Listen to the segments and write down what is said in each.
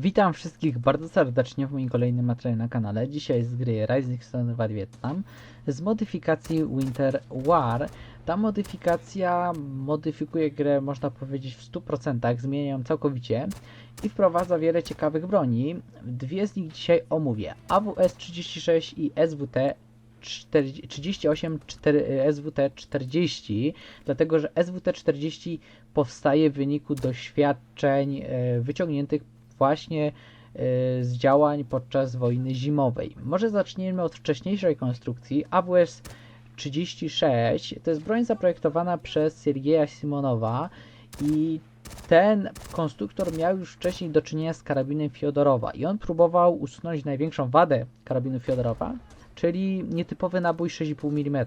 Witam wszystkich bardzo serdecznie w moim kolejnym materiale na kanale. Dzisiaj z gry Rising Sun Vietnam z modyfikacji Winter War. Ta modyfikacja modyfikuje grę, można powiedzieć, w 100%, zmienia ją całkowicie i wprowadza wiele ciekawych broni. Dwie z nich dzisiaj omówię. AWS 36 i SWT 40, 38 4, SWT 40, dlatego że SWT 40 powstaje w wyniku doświadczeń e, wyciągniętych właśnie e, z działań podczas wojny zimowej. Może zaczniemy od wcześniejszej konstrukcji. AWS 36 to jest broń zaprojektowana przez Siergieja Simonowa i ten konstruktor miał już wcześniej do czynienia z karabinem Fiodorowa i on próbował usunąć największą wadę karabinu Fiodorowa, czyli nietypowy nabój 6,5 mm.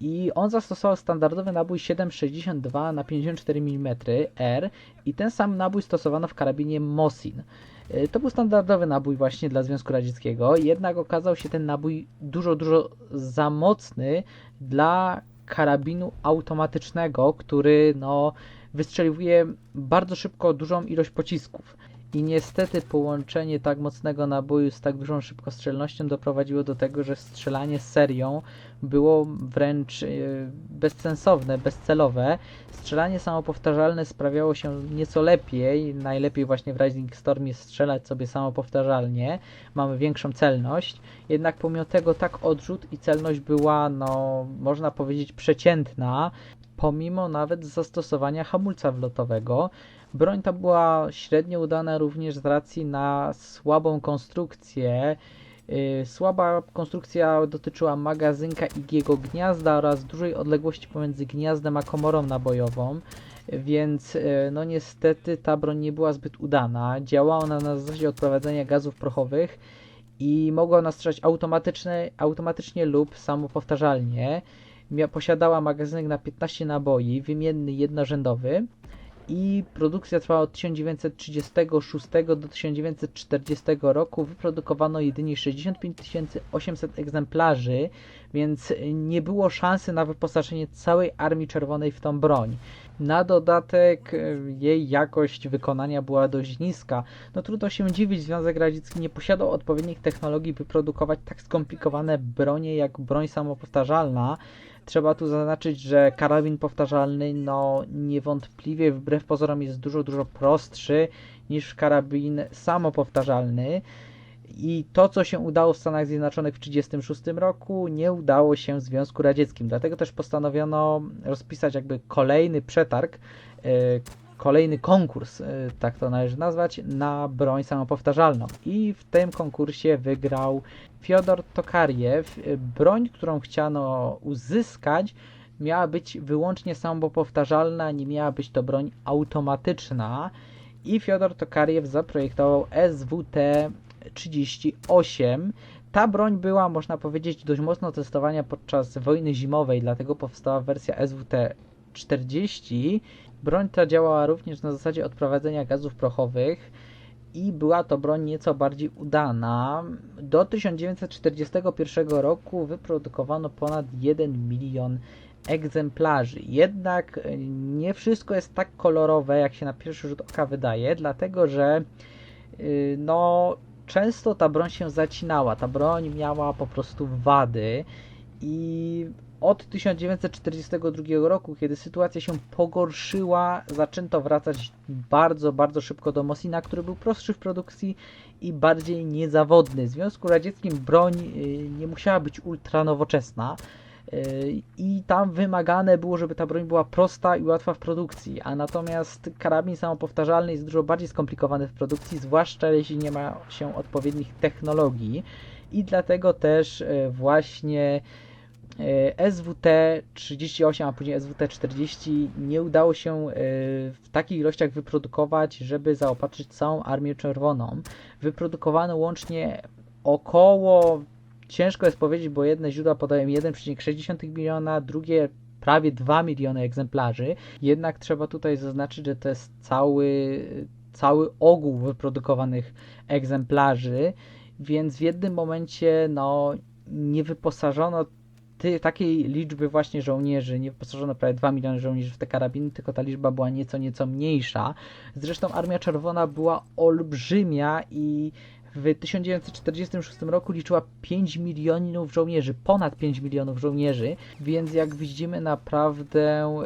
I on zastosował standardowy nabój 7,62 na 54 mm R i ten sam nabój stosowano w karabinie Mosin. Y, To był standardowy nabój właśnie dla Związku Radzieckiego, jednak okazał się ten nabój dużo, dużo za mocny dla karabinu automatycznego, który no, wystrzeliwuje bardzo szybko dużą ilość pocisków. I niestety połączenie tak mocnego naboju z tak dużą szybkostrzelnością doprowadziło do tego, że strzelanie serią było wręcz e, bezsensowne, bezcelowe. Strzelanie samopowtarzalne sprawiało się nieco lepiej. Najlepiej właśnie w Rising Storm jest strzelać sobie samopowtarzalnie. Mamy większą celność. Jednak pomimo tego tak odrzut i celność była, no, można powiedzieć, przeciętna. Pomimo nawet zastosowania hamulca wlotowego, Broń ta była średnio udana również z racji na słabą konstrukcję. Yy, Słaba konstrukcja dotyczyła magazynka i jego gniazda oraz dużej odległości pomiędzy gniazdem a komorą nabojową, więc yy, no niestety ta broń nie była zbyt udana. Działała ona na zasadzie odprowadzenia gazów prochowych i mogła ona strzelać automatycznie lub samopowtarzalnie. Posiadała magazynek na 15 naboi, wymienny jednorzędowy i produkcja trwała od 1936 do 1940 roku. Wyprodukowano jedynie 65 800 egzemplarzy, więc nie było szansy na wyposażenie całej Armii Czerwonej w tą broń. Na dodatek e, jej jakość wykonania była dość niska. No trudno się dziwić, Związek Radziecki nie posiadał odpowiednich technologii, by produkować tak skomplikowane bronie jak broń samopowtarzalna. Trzeba tu zaznaczyć, że karabin powtarzalny, no niewątpliwie wbrew pozorom jest dużo, dużo prostszy niż karabin samopowtarzalny. I to, co się udało w Stanach Zjednoczonych w 1936 roku, nie udało się w Związku Radzieckim. Dlatego też postanowiono rozpisać jakby kolejny przetarg, e, kolejny konkurs, e, tak to należy nazwać, na broń samopowtarzalną. I w tym konkursie wygrał Fiodor Tokariew. E, Broń, którą chciano uzyskać, miała być wyłącznie samopowtarzalna, nie miała być to broń automatyczna. I Fiodor Tokariew zaprojektował SWT 38. Ta broń była, można powiedzieć, dość mocno testowana podczas wojny zimowej, dlatego powstała wersja SWT 40. Broń ta działała również na zasadzie odprowadzenia gazów prochowych i była to broń nieco bardziej udana. Do 1941 roku wyprodukowano ponad 1 milion egzemplarzy. Jednak e, nie wszystko jest tak kolorowe, jak się na pierwszy rzut oka wydaje, dlatego że yy, no często ta broń się zacinała. Ta broń miała po prostu wady i od 1942 roku, kiedy sytuacja się pogorszyła, zaczęto wracać bardzo, bardzo szybko do Mosina, który był prostszy w produkcji i bardziej niezawodny. W Związku Radzieckim broń y, nie musiała być ultra nowoczesna. y, I tam wymagane było, żeby ta broń była prosta i łatwa w produkcji, a natomiast karabin samopowtarzalny jest dużo bardziej skomplikowany w produkcji, zwłaszcza jeśli nie ma się odpowiednich technologii. I dlatego też y, właśnie E, SWT 38, a później SWT 40 nie udało się e, w takich ilościach wyprodukować, żeby zaopatrzyć całą Armię Czerwoną. Wyprodukowano łącznie około, ciężko jest powiedzieć, bo jedne źródła podają 1,6 miliona, drugie prawie 2 miliony egzemplarzy. Jednak trzeba tutaj zaznaczyć, że to jest cały, cały ogół wyprodukowanych egzemplarzy, więc w jednym momencie no, nie wyposażono ty, takiej liczby właśnie żołnierzy, nie wyposażono prawie 2 miliony żołnierzy w te karabiny, tylko ta liczba była nieco, nieco mniejsza. Zresztą Armia Czerwona była olbrzymia i w 1946 roku liczyła 5 milionów żołnierzy, ponad 5 milionów żołnierzy, więc jak widzimy naprawdę e,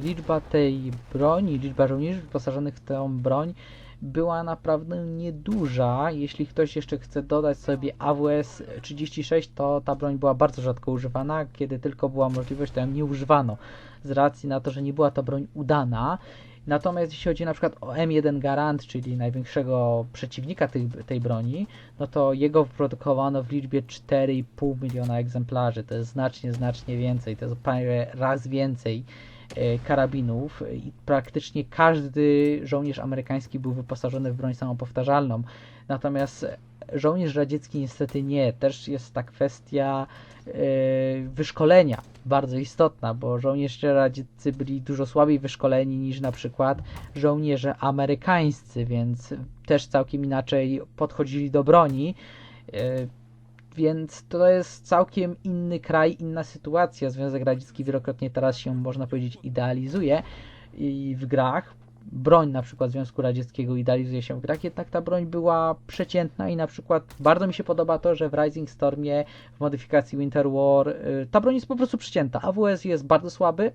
liczba tej broni, liczba żołnierzy wyposażonych w tę broń była naprawdę nieduża. Jeśli ktoś jeszcze chce dodać sobie AWS 36, to ta broń była bardzo rzadko używana. Kiedy tylko była możliwość, to ją nie używano z racji na to, że nie była to broń udana. Natomiast jeśli chodzi na przykład o M1 Garand, czyli największego przeciwnika tej, tej broni, no to jego wyprodukowano w liczbie 4,5 miliona egzemplarzy. To jest znacznie, znacznie więcej. To jest prawie raz więcej karabinów i praktycznie każdy żołnierz amerykański był wyposażony w broń samopowtarzalną. Natomiast żołnierz radziecki niestety nie. Też jest ta kwestia e, wyszkolenia bardzo istotna, bo żołnierze radzieccy byli dużo słabiej wyszkoleni niż na przykład żołnierze amerykańscy, więc też całkiem inaczej podchodzili do broni. Więc to jest całkiem inny kraj, inna sytuacja. Związek Radziecki wielokrotnie teraz się, można powiedzieć, idealizuje i w grach. Broń na przykład Związku Radzieckiego idealizuje się w grach, jednak ta broń była przeciętna i na przykład bardzo mi się podoba to, że w Rising Stormie w modyfikacji Winter War y, ta broń jest po prostu przecięta. AWS jest bardzo słaby,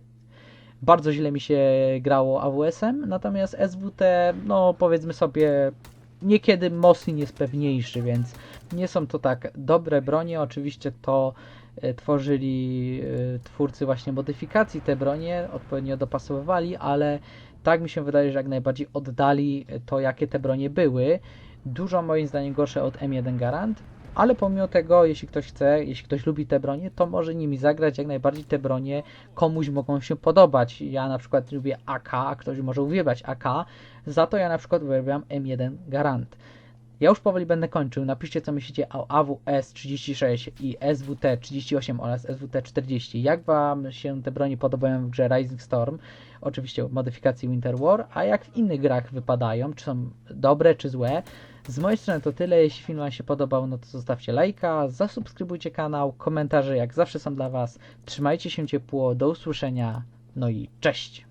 bardzo źle mi się grało AWS-em, natomiast SWT, no powiedzmy sobie, niekiedy Mosin jest pewniejszy, więc nie są to tak dobre bronie. Oczywiście to e, tworzyli e, twórcy właśnie modyfikacji te bronie, odpowiednio dopasowywali, ale tak mi się wydaje, że jak najbardziej oddali to, jakie te bronie były. Dużo moim zdaniem gorsze od M1 Garant, ale pomimo tego, jeśli ktoś chce, jeśli ktoś lubi te bronie, to może nimi zagrać. Jak najbardziej te bronie komuś mogą się podobać. Ja na przykład lubię AK, a ktoś może uwielbiać AK, za to ja na przykład uwielbiam M1 Garant. Ja już powoli będę kończył. Napiszcie, co myślicie o AWS 36 i SWT 38 oraz SWT 40. Jak Wam się te broni podobają w grze Rising Storm? Oczywiście modyfikacji Winter War, a jak w innych grach wypadają? Czy są dobre, czy złe? Z mojej strony to tyle. Jeśli film Wam się podobał, no to zostawcie lajka, zasubskrybujcie kanał, komentarze jak zawsze są dla Was. Trzymajcie się ciepło, do usłyszenia, no i cześć!